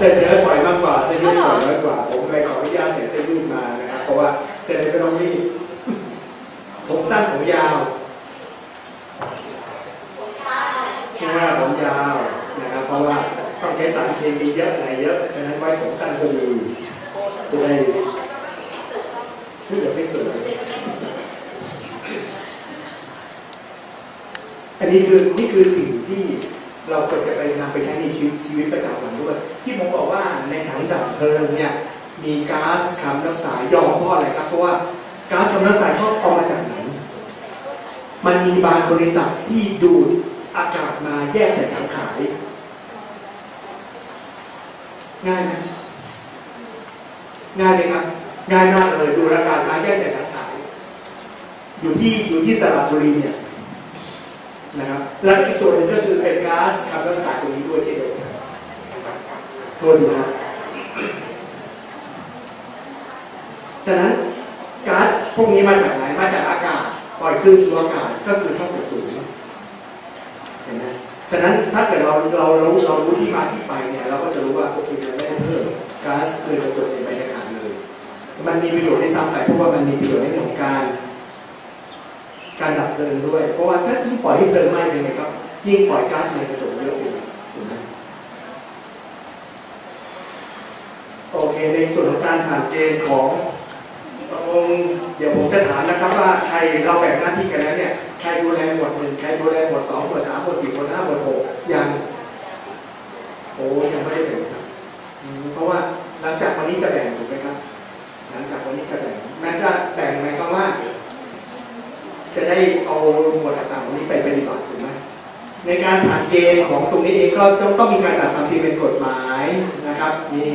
เสื้อเชิ้ตปล่อยมากกว่าเสื้อยืดปล่อยน้อยกว่า ผมเลยขออนุญาตเสียเสื้อยืดมานะครับเพราะว่าจะได้ไม่ต้องรีบผมสั้นผมยาวช่วงหน้าผมยาวนะครับ เพราะว่าต้องใช้สารเคมีเยอะอะไรเยอะฉะนั้นไว้ผมสั้นก็ดีจะได้เดี๋ยวไม่สวยอันนี้คือนี่คือสิ่งที่เราควรจะไปนำไปใช้ในชีวิตชีวิตประจำวันด้วย ดับเพลิงเนี่ยมีก๊าซคาร์บอนไดออกไซด์ยอมเพราะอะไรครับเพราะว่าก๊าซคาร์บอนไดออกไซด์เขาเอามาจากไหน มันมีบางบริษัทที่ดูดอากาศมาแยกใส่ถังขาย ง่ายไหมง่ายไหมครับง่ายมากเลยดูดอากาศมาแยกใส่ถังขาย อยู่ที่อยู่ที่สระบุรีเนี่ยนะครับแล้วอีกส่วนหนึ่งก็คือเป็นก๊าซคาร์บอนไดออกไซด์ตรงนี้ด้วยเช่นเดียวกันโทษดีครับ ฉะนั้นก๊าซพวกนี้มาจากไหนมาจากอากาศปล่อยคลื่นสู่อากาศก็คือช่องกระสุนเห็นไหมฉะนั้นถ้าเกิดเราเราเราเรารู้ที่มาที่ไปเนี่ยเราก็จะรู้ว่าโอเคเราไม่ได้เพิ่มก๊าซเรือนกระจกในบรรยากาศเลย มันมีประโยชน์ได้ซ้ำไปเพราะว่ามันมีประโยชน์ในเรื่องของการ การดับเพลิงด้วย เพราะว่าถ้ายิ่งปล่อยให้เพลิงไหม้เป็นไงครับ ยิ่งปล่อยก๊าซเรือนกระจกเยอะเลยถูกไหมโอเคในส่วนของการผ่านเจนของ ตกลงเดี๋ยวผมจะถามนะครับว่าใครเราแบ่งหน้าที่กันแล้วเนี่ยใครดูแลหมวดหนึ่งใครดูแลหมวดสองหมวดสามหมวดสี่หมวดห้าหมวดหกยังโอ้ยังไม่ได้แบ่งครับเพราะว่าหลังจากวันนี้จะแบ่งถูกไหมครับ หลังจากวันนี้จะแบ่งแม้จะแบ่งหมายความว่า จะได้เอาหมวดต่างๆนี้ไปปฏิบัติถูกไหมในการผ่านเจนของตรงนี้เองก็ต้องต้องมีการจัดทำที่เป็นกฎหมายนะครับ มี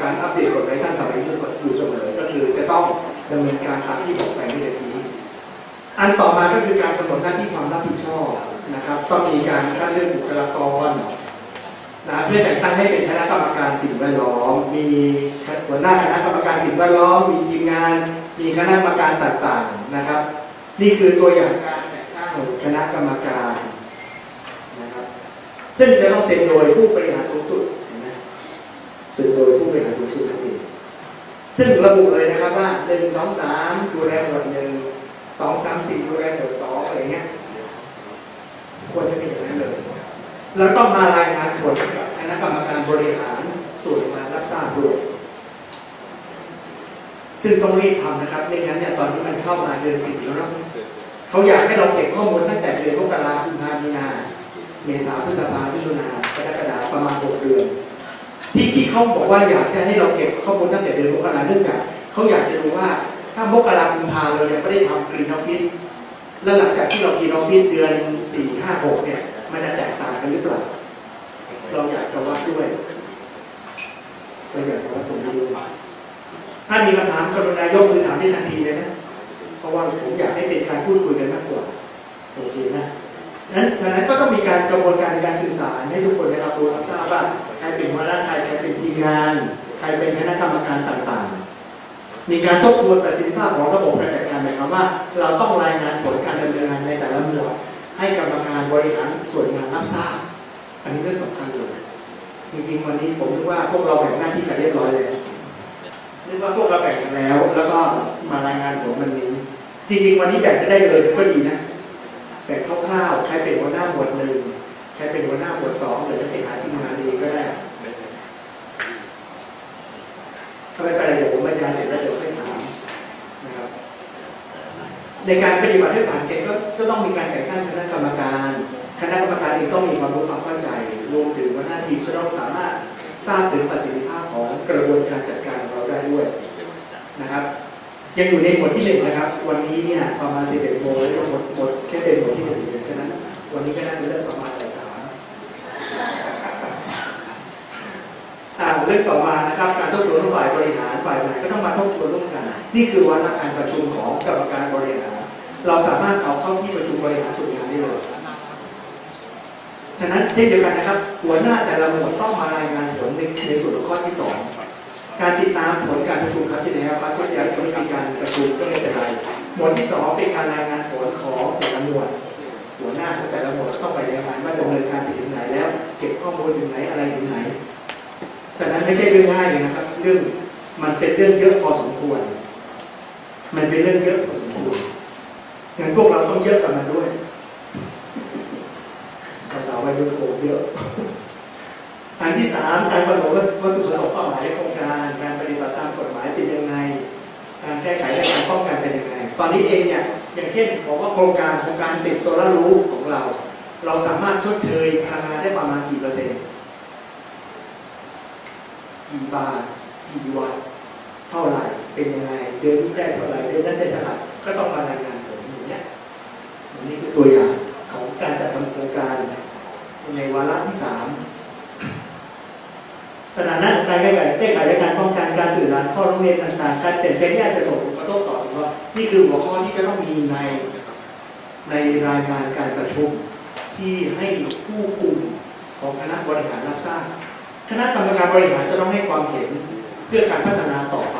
การอัปเดตกฎหมายท่านสมัยอยู่เสมอ ก็คือจะต้อง ดำเนินการตามที่บอกไปเมื่อกี้อันต่อมาก็คือการกำหนดหน้าที่ความรับผิดชอบนะครับต้องมีการคัดเลือกบุคลากรนะเพื่อแต่งตั้งให้เป็นคณะกรรมการสิ่งแวดล้อม มีหัวหน้าคณะกรรมการสิ่งแวดล้อม มีทีมงาน มีคณะกรรมการต่างๆนะครับ นี่คือตัวอย่างการแต่งตั้งคณะกรรมการนะครับซึ่งจะต้องเซ็นโดยผู้บริหารสูงสุดเห็นไหมเซ็นโดยผู้บริหารสูงสุดนั่นเอง ซึ่งระบุเลยนะครับว่าหนึ่งสองสามดูแลหมวดหนึ่งสองสามสี่ดูแลหมวดสองอะไรเงี้ยควรจะเป็นอย่างนั้นเลยแล้วต้องมารายงานผลกับคณะกรรมการบริหารส่วนงารับทราบด้วยซึ่งต้องรีบทำนะครับไม่งั้นเนี่ยตอนนี้มันเข้ามาเดือนสิบแล้วเนาะเขาอยากให้เราเก็บข้อมูลตั้งแต่เดือนมกราคมพามีนา เมษาพฤษภามิถุนากรกฎาประมาณหกเดือน ที่ที่เขาบอกว่าอยากจะให้เราเก็บข้อมูลตั้งแต่เดือนมกราเนื่องจากเขาอยากจะดูว่าถ้ามกราคมพาเรายังไม่ได้ทำกรีนออฟฟิศแล้วหลังจากที่เรากรีนออฟฟิศเดือนสี่ห้าหกเนี่ย มันจะแตกต่างกันหรือเปล่า เราอยากจะวัดด้วยเราอยากจะวัดตรงนี้ด้วยถ้ามีคำถามกรุณายกมือถามได้ทันทีเลยนะ เพราะว่าผมอยากให้เป็นการพูดคุยกันมากกว่าโอเคนะ นั้นฉะนั้นก็ต้องมีการกระบวนการในการสื่อสารให้ทุกคนได้รับรู้รับทราบว่าใครเป็นหัวหน้าใครใครเป็นทีมงาน ใครเป็นคณะกรรมการต่างๆ มีการทบทวนประสิทธิภาพของระบบการจัดการหมายความว่า เราต้องรายงานผลการดำเนินงานในแต่ละหมวดให้กรรมการบริหารส่วนงานรับทราบ อันนี้เรื่องสำคัญเลยจริงๆวันนี้ผมนึกว่าพวกเราแบ่งหน้าที่กันเรียบร้อยแล้วนึกว่าพวกเราแบ่งกันแล้ว แล้วก็มารายงานผลวันนี้ จริงๆวันนี้แบ่งไม่ได้เลยก็ดีนะ ร่าวๆใครเป็นหัวหน้าหมวดหนึ่งใครเป็นหัวหน้าหมวดสองหรือไปหาทีมงานเองก็ได้ถ้าไม่เป็นไรเดี๋ยวผมบรรยายเสร็จแล้วเดี๋ยวค่อยถามนะครับ ในการปฏิบัติให้ผ่านเกณฑ์ก็ก็ต้องมีการแต่งตั้งคณะกรรมการ คณะกรรมการเองต้องมีความรู้ความเข้าใจ รวมถึงหัวหน้าทีมจะต้องสามารถทราบถึงประสิทธิภาพของกระบวนการจัดการของเราได้ด้วยนะครับ ยังอยู่ในหมดที่หนึ่งนะครับ วันนี้เนี่ยประมาณสิบเอ็ดโมงแล้วหมดหมดแค่เป็นหมดที่หนึ่งเองฉะนั้น วันนี้ก็น่าจะเริ่มประมาณบ่ายสามอ่าเรื่องต่อมานะครับ การทบทวนฝ่ายบริหารฝ่ายบริหารก็ต้องมาทบทวนร่วมกัน นี่คือวาระการประชุมของกรรมการบริหาร เราสามารถเอาเข้าที่ประชุมบริหารส่วนงานได้เลยฉะนั้นเช่นเดียวกันนะครับ หัวหน้าแต่ละหมวดต้องมารายงานผลในในส่วนของข้อที่สองการติดตามผลการประชุมครั้งที่แล้วครับชุดแล้วก็มีการก็ไม่เป็นไร หม วดที่สองเป็นการรายงานผลของแต่ละหมวดหัวหน้าของแต่ละหมวดต้องไปรายงานว่าดำเนินการไปถึงไหนแล้ว เก็บข้อมูลถึงไหนอะไรถึงไหนฉะนั้นไม่ใช่เรื่องง่ายเลยนะครับ เรื่องมันเป็นเรื่องเยอะพอสมควร มันเป็นเรื่องเยอะพอสมควรงั้นพวกเราต้องเยอะกับมันด้วยภาษาวัยรุ่นโอเยอะอันที่สามการกำหนดวัตถุประสงค์เป้าหมายในโครงการ การปฏิบัติตามกฎหมายเป็นยังไง การแก้ไขและการป้องกันเป็น อนนี้เองเนี่ยอย่างเช่นบอกว่าโครงการโครงการติดโซลารูฟของเรา เราสามารถชดเชยพลังงานได้ประมาณกี่เปอร์เซ็นต์กี่บาทกี่วัตเท่าไหร่เป็นยังไงเดือนนี้ได้เท่าไหร่เดือนนั้นได้เท่าไหร่ก็ต้องมารายงานผลอย่างเนี้ยอันนี้คือตัวอย่างของการจัดทำโครงการในวาระที่สามสถานะการแก้ไขแก้ไขและการป้องกันการสื่อสารข้อร้องเรียนต่างๆ การเปลี่ยนแปลงที่อาจจะส่งผลกระทบ วดล้อมนี่คือหัวข้อที่จะต้องมีในในรายงานการประชุมที่ให้ผู้กลุ่มของคณะบริหารรับทราบคณะกรรมการบริหารจะต้องให้ความเห็นเพื่อการพัฒนาต่อไป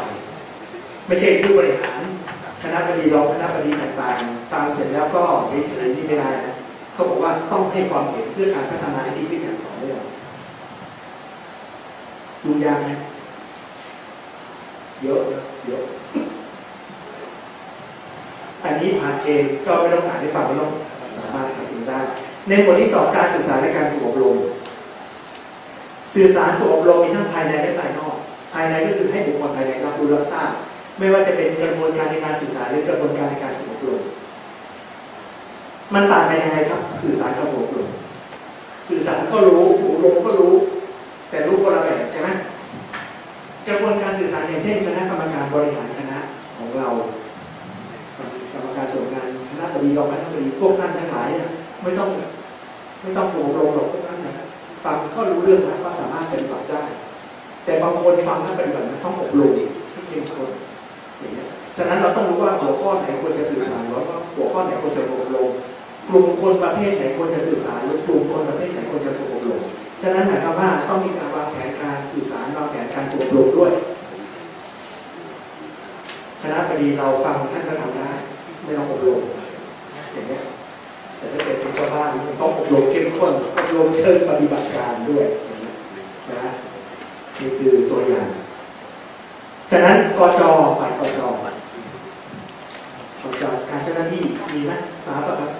ไม่ใช่ผู้บริหารคณะบดีรองคณะบดีต่างๆฟังเสร็จแล้วก็เฉยๆนี่ไม่ได้นะเขาบอกว่าต้องให้ความเห็นเพื่อการพัฒนาให้ดีขึ้นอย่างต่อเนื่องยุ่งยากไหมเยอะนะเยอะ อันนี้ผ่านเกณฑ์ก็ไม่ต้องอ่านให้ฟังไม่ต้องสามารถทำเองได้ ในบทที่สองการสื่อสารและการฝึกอบรม สื่อสารฝึกอบรมมีทั้งภายในและภายนอก ภายในก็คือให้บุคคลภายในรับรู้รับทราบ ไม่ว่าจะเป็นกระบวนการในการสื่อสารหรือกระบวนการในการฝึกอบรม มันต่างกันยังไงครับ สื่อสารกับฝึกอบรม สื่อสารก็รู้ฝึกอบรมก็รู้ แต่รู้คนละแบบใช่ไหมกระบวนการสื่อสารอย่างเช่น คณะกรรมการบริหารคณะของเรา กรรมการส่วนงานคณะบดีรองคณะบดีพวกท่านทั้งหลายเนี่ยไม่ต้องไม่ต้องฝึกอบรมหรอกพวกท่านนะฟังก็รู้เรื่องแล้วว่าสามารถปฏิบัติได้ แต่บางคนฟังแล้วปฏิบัติมันต้องอบรมให้เข้มข้นอย่างเงี้ยฉะนั้นเราต้องรู้ว่าหัวข้อไหนควรจะสื่อสารแล้วก็หัวข้อไหนควรจะฝึกอบรมกลุ่มคนประเภทไหนควรจะสื่อสารหรือกลุ่มคนประเภทไหนควรจะฝึกอบรมฉะนั้นหมายความว่าต้องมีการวางแผนการสื่อสารวางแผนการฝึกอบรมด้วยคณะบดีเราฟังท่านก็ทำได้ ไม่ต้องอบรม อย่างเงี้ยแต่ถ้าเกิดเป็นชาวบ้านมันต้องอบรมเข้มข้นอบรมเชิงปฏิบัติการด้วยอย่างนี้นะนี่คือตัวอย่าง ฉะนั้นกจฝ่ายกจกจการเจ้าหน้าที่มีไหมมาปะครับ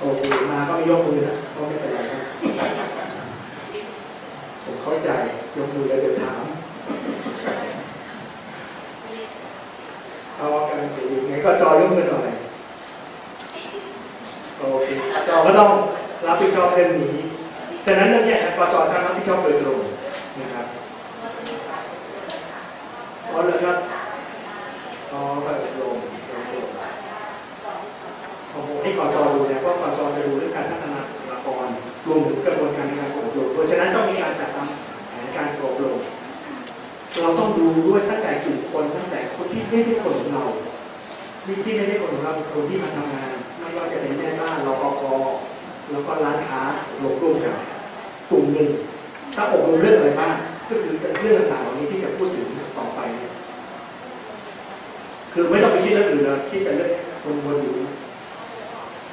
โอเคมาก็ไม่ยกมือนะก็ไม่เป็นไรครับผมเข้าใจยกมือแล้วเดี๋ยวถาม เอากำลัง ถืออยู่ไงก็จอยกมือหน่อย โอเคจอก็ต้องรับผิดชอบเรื่องนี้ ฉะนั้นเรื่องนี้กจจะรับผิดชอบโดยตรงนะครับอ๋อเหรอครับ อ๋อแบบตรงตรงตรโอ้โหให้กจดูเนี่ยเพราะกจจะดูเรื่องการพัฒนาบุคลากรรวมถึงกระบวนการในการฝึกอบรมด้วยฉะนั้นต้องมีการจัดทำแผนการฝึกอบรมเราต้องดูด้วยตั้งแต่กลุ่มคนตั้งแต่คนที่ไม่ใช่คนของเรา วิที่ไม่ใช่คนของเราคนที่มาทำงาน ไม่ว่าจะเป็นแม่บ้านรปภแล้วก็ร้านค้ารวมร่วมกันกลุ่มหนึ่ง ถ้าอบรมเรื่องอะไรบ้างก็คือเรื่องต่างๆเหล่านี้ที่จะพูดถึงต่อไปเนี่ยคือไม่ต้องไปคิดเรื่องอื่นเลยคิดแต่เรื่องวนๆอยู่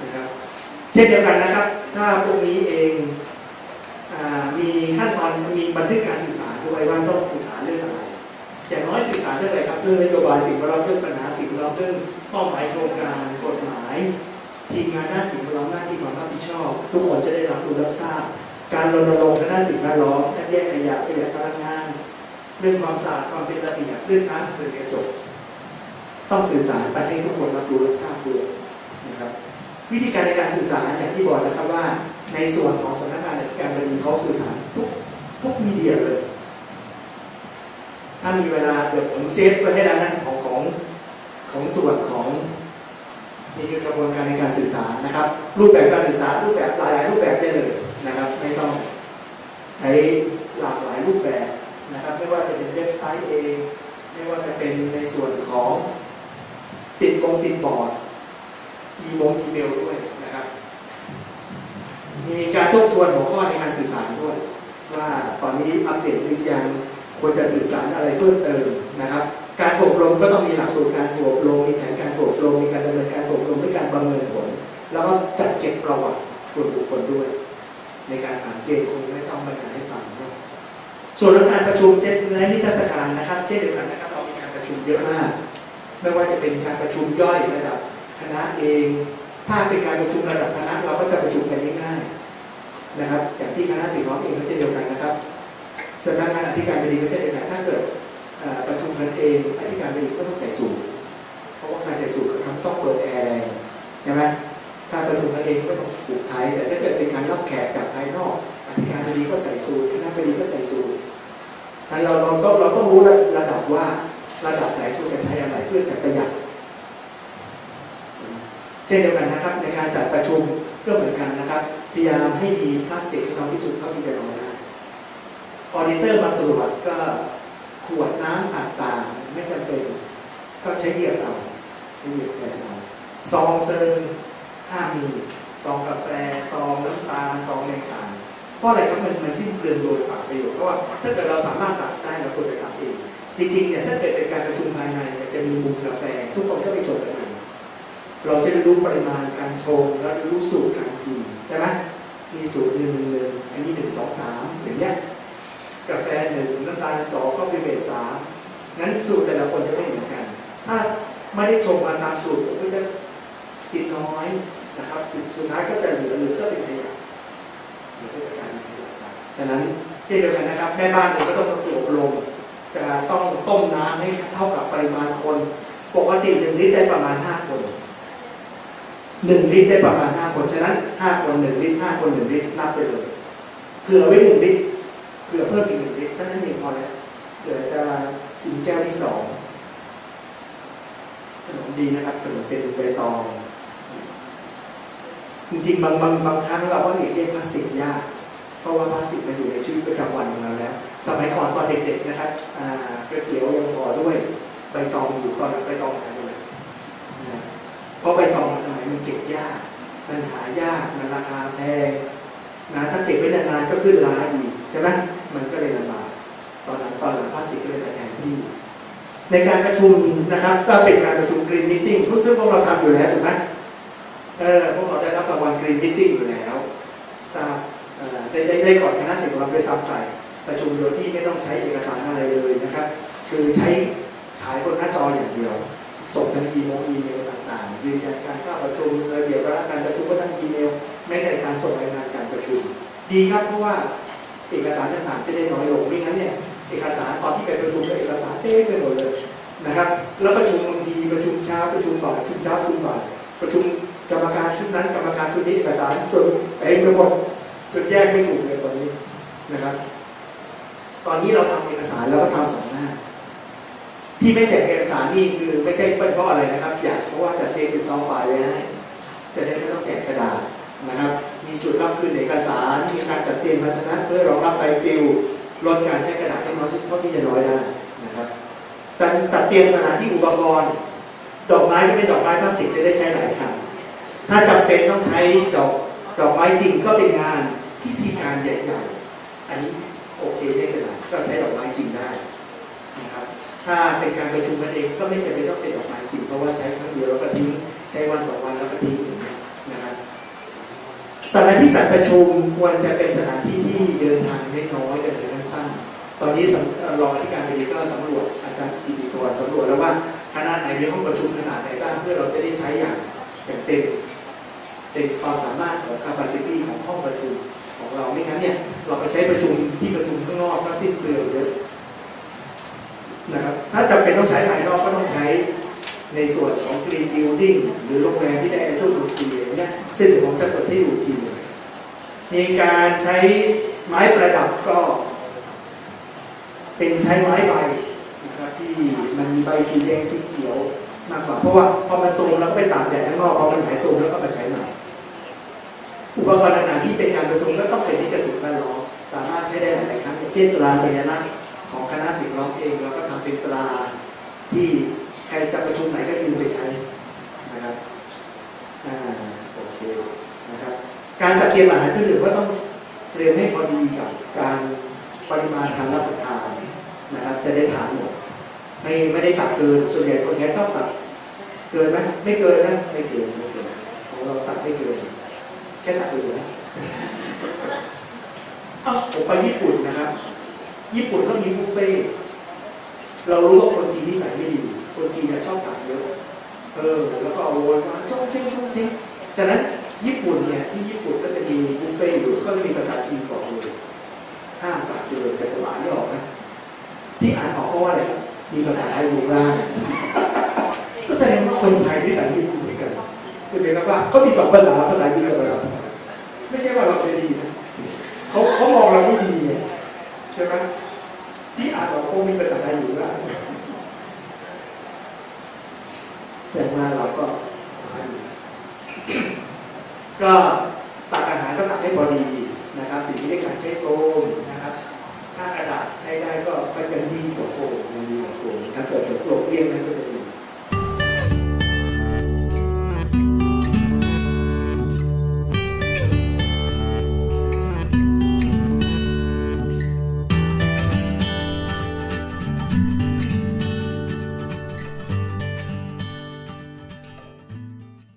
นะครับเช่นเดียวกันนะครับ ถ้าพวกนี้เองอมีขั้นตอนมีบันทึกการสื่อสารด้วยว่าต้องสื่อสารเรื่องอะไร อย่างน้อยสื่อสารเรื่องอะไรครับเรื่องนโยบายสิ่งแวดล้อมเรื่องปัญหาสิ่งแวดล้อมเรื่องเป้าหมายโครงการกฎหมายทีมงานด้านสิ่งแวดล้อมหน้าที่ความรับผิดชอบ ทุกคนจะได้รับรู้รับทราบ การรณรงค์ทางด้านสิ่งแวดล้อมคัดแยกขยะประหยัดพลังงานเรื่องความสะอาดความเป็นระเบียบเรื่องก๊าซเรือนกระจกต้องสื่อสารไปให้ทุกคนรับรู้รับทราบด้วยนะครับวิธีการในการสื่อสารอย่างที่บอกนะครับว่า ในส่วนของสำนักงานอธิการบดีเขาสื่อสารทุกทุกมีเดียเลย ถ้ามีเวลาเดี๋ยวผมเซฟไว้ให้แล้วนะของของของส่วนของนี่คือกระบวนการในการสื่อสารนะครับ รูปแบบการสื่อสารรูปแบบหลายรูปแบบได้เลยนะครับ ไม่ต้องใช้หลากหลายรูปแบบนะครับ ไม่ว่าจะเป็นเว็บไซต์เองไม่ว่าจะเป็นในส่วนของติดบงติดบอร์ดอีโมอีเมลด้วยนะครับมีการทบทวนหัวข้อในการสื่อสารด้วย ว่าตอนนี้อัปเดตหรือยัง ควรจะสื่อสารอะไรเพิ่มเติมนะครับ การฝึกอบรมก็ต้องมีหลักสูตรการฝึกอบรมมีแผนการฝึกอบรมมีการดำเนินการฝึกอบรมด้วยการประเมินผล แล้วก็จัดเก็บประวัติส่วนบุคคลด้วย ในการอ่านเกณฑ์คงไม่ต้องบรรยายให้ฟังนะส่วนเรื่องการประชุมเช่นในนิทรรศการนะครับ เช่นเดียวกันนะครับเรามีการประชุมเยอะมาก ไม่ว่าจะเป็นการประชุมย่อยระดับคณะเอง ถ้าเป็นการประชุมระดับคณะเราก็จะประชุมกันง่ายๆนะครับ อย่างที่คณะสิ่งร้องเองก็เช่นเดียวกันนะครับ สำนักงานอธิการบดีก็เช่นเดียวกันถ้าเกิดประชุมกันเองอธิการบดีก็ต้องใส่สูทเพราะว่าการใส่สูทก็ทำต้องเปิดแอร์แรงใช่ไหมถ้าประชุมกันเองก็ต้องสูทไทยแต่ถ้าเกิดเป็นการรับแขกจากภายนอก อธิการบดีก็ใส่สูทคณะบดีก็ใส่สูทนั้นเราเราต้องเราต้องรู้ระดับว่าระดับไหนควรจะใช้อะไรเพื่อจะประหยัดเช่นเดียวกันนะครับในการจัดประชุมก็เหมือนกันนะครับพยายามให้มีพลาสติกที่น้อยที่สุดเท่าที่จะน้อย ออเดเตอร์มาตรวจก็ขวดน้ำต่างๆไม่จำเป็น ก็ใช้เหยียบเอาใช้เหยียบแทนเอาซองเซิงห้ามีซองกาแฟซองน้ำตาลซองต่างเพราะอะไรครับมันมันสิ้นเปลืองโดยปล่าประโยชน์เพราะว่าถ้าเกิดเราสามารถตัดได้เราควรจะตัดเองจริงๆเนี่ยถ้าเกิดเป็นการประชุมภายในเนี่ยจะมีมุมกาแฟ ทุกคนก็ไปชมกันเองเราจะได้รู้ปริมาณการชงแล้รู้สูตรการกินใช่ไหมมีสูตรหนึ่งหนึ่งหนึ่งอันนี้หนึ่งสองสามอย่างเงี้ย กาแฟหนึ่งน้ำตาลสองก็เป็นเบสสามนั้นสูตรแต่ละคนจะไม่เหมือนกัน ถ้าไม่ได้ชงมาตามสูตรผมก็จะกินน้อยนะครับสุดสุดท้ายก็จะเหลือเหลือก็เป็นขยะเหลือก็จะกลายเป็นขยะไปฉะนั้นเช่นเดียวกันนะครับแม่บ้านเองก็ต้องมาฝึกอบรมจะต้องต้มน้ำให้เท่ากับปริมาณคน ปกติหนึ่งลิตรได้ประมาณห้าคนหนึ่งลิตรได้ประมาณห้าคน ฉะนั้นห้าคนหนึ่งลิตรห้าคนหนึ่งลิตรนับไปเลยเผื่อไว้หนึ่งลิตร เผื่อเพิ่มอีกหนึ่งลิตรเท่านั้นเองพอแล้วเผื่อจะกินแก้วที่สองขนมดีนะครับขนมเป็นใบตอง จริงๆบางบางบางครั้งเราก็หลีกเลี่ยงพลาสติกยากเพราะว่าพลาสติกมันอยู่ในชีวิตประจำวันของเราแล้ว สมัยก่อนตอนเด็กๆนะครับก๋วยเตี๋ยวยังห่อด้วยใบตองอยู่ตอนนั้นใบตองหายไปเลยนะเพราะใบตองมันทำไมมันเก็บยาก มันหายากมันราคาแพงนะถ้าเก็บไว้นานๆก็ขึ้นราอีกใช่ไหม มันก็เลยลำบากตอนนั้นตอนหลังพลาสติกก็เลยมาแทนที่ ในการประชุมนะครับก็เป็นการประชุม Green Meeting ซึ่งพวกเราทำอยู่แล้วถูกไหมเออพวกเราได้รับรางวัล Green Meeting อยู่แล้วทราบได้ได้ได้ก่อนคณะสิทธิ์ของเราไปซ้ำไปประชุมโดยที่ไม่ต้องใช้เอกสารอะไรเลยนะครับคือใช้ฉายบนหน้าจออย่างเดียวส่งทางอีเมลอีเมลต่างๆยืนยันการเข้าประชุมระเบียบวาระการประชุมก็ทั้งอีเมลไม่ได้การส่งรายงานการประชุม ดีครับเพราะว่า เอกสารต่างๆจะได้น้อยลงไม่งั้นเนี่ยเอกสารตอนที่ไปประชุมก็เอกสารเต้ไปหมดเลยนะครับ แล้วประชุมบางทีประชุมเช้าประชุมบ่ายประชุมเช้าประชุมบ่ายประชุมกรรมการชุดนั้นกรรมการชุดนี้เอกสารจนเต็มไปหมดจนแยกไม่ถูกเลยตอนนี้นะครับ ตอนนี้เราทำเอกสารแล้วก็ทำสองหน้า ที่ไม่แจกเอกสารนี่คือไม่ใช่เป็นเพราะอะไรนะครับ อยากเพราะว่าจะเซฟเป็นซอฟต์ไฟล์ไว้ให้จะได้ไม่ต้องแจกกระดาษ นะครับ มีจุดรับคืนเอกสาร มีการจัดเตรียมภาชนะเพื่อรองรับใบปลิวลดการใช้กระดาษให้น้อยที่เท่าที่จะน้อยได้นะครับจัดจัดเตรียมสถานที่อุปกรณ์ ดอกไม้ก็เป็นดอกไม้พลาสติกจะได้ใช้หลายครั้งถ้าจำเป็นต้องใช้ดอกดอกไม้จริงก็เป็นงานพิธีการใหญ่ๆอันนี้โอเคไม่เป็นไรก็ใช้ดอกไม้จริงได้นะครับถ้าเป็นการประชุมกันเองก็ไม่จำเป็นต้องเป็นดอกไม้จริงเพราะว่าใช้ครั้งเดียวแล้วก็ทิ้งใช้วันสองวันแล้วก็ทิ้งอย่างนี้นะครับ สถานที่จัดประชุมควรจะเป็นสถานที่ที่เดินทางไม่น้อยเดินทางสั้น ตอนนี้รองอธิการบดีก็สำรวจอาจารย์กิติกรสำรวจแล้วว่าขนาดไหนมีห้องประชุมขนาดไหนบ้างเพื่อเราจะได้ใช้อย่างอย่างเต็มเต็มความสามารถของ capacity ของห้องประชุมของเราไม่งั้นเนี่ยเราไปใช้ประชุมที่ประชุมข้างนอกก็สิ้นเปลืองเยอะนะครับถ้าจำเป็นต้องใช้ภายนอกก็ต้องใช้ ในส่วนของ Green Building หรือโรงแรมที่ได้ ISO 1 4เนี่ยซึ่งเดี๋ยวผมจะกดให้ดูอีกทีนมีการใช้ไม้ประดับก็ เป็นใช้ไม้ใบนะครับที่มันมีใบสีแดงสีเขียวมากกว่าเพราะว่าพอมาโซมแล้วก็ไปตากแดดข้างนอกพอมันหายโซมแล้วก็มาใช้ใหม่อุปกรณ์ต่างๆที่เป็นการประชุมก็ต้องเป็นลิขสิทธิ์แวดล้อมสามารถใช้ได้หลายๆครั้งอย่างเช่นตราสัญลักษณ์ของคณะสิ่งร้องเองเราก็ทำเป็นตราที่ ใครจะประชุมไหนก็ยืมไปใช้นะครับอ่าโอเคนะครับ การจัดเตรียมอาหารเครื่องดื่มก็ต้องเตรียมให้พอดีกับการปริมาณทางรับประทานนะครับ จะได้ทานหมดไม่ไม่ได้ตักเกินส่วนใหญ่คนแค่ชอบตักเกินไหมไม่เกินนะไม่เกินไม่เกินของเราตักไม่เกินแค่ตักเหลือผมไปญี่ปุ่นนะครับ ญี่ปุ่นก็มีบุฟเฟ่เรารู้ว่าคนจีนนิสัยไม่ดี เนี่ยชอบตักเยอะ เออ แล้วก็เอาโวยมาช่องเช่งช่องเช่งฉะนั้นญี่ปุ่นเนี่ยที่ญี่ปุ่นก็จะมีบุฟเฟ่ต์อยู่ก็มีภาษาจีนบอกเลยห้ามตักเกินแต่ผมอ่านไม่ออกนะที่อ่านออกเพราะว่าอะไรครับมีภาษาไทยอยู่ล่างก็แสดงว่าคนไทยนิสัยไม่ดีเหมือนกันคือเห็นไหมว่าเขามีสองภาษาภาษาจีนกับภาษาไทยไม่ใช่ว่าเราจะดีนะเขาเขามองเราไม่ดีไงใช่ไหมที่อ่านออกเพราะมีภาษาไทยอยู่ล่าง สร็จมาเราก็ก็ตักอาหารก็ตักให้พอดีนะครับถึงไม่ได้การใช้โฟมนะครับ ถ้ากระดาษใช้ได้ก็ก็จะดีกว่าโฟมมันดีกว่าโฟมถ้าเกิดหลบเลี่ยงนั้นก็จะ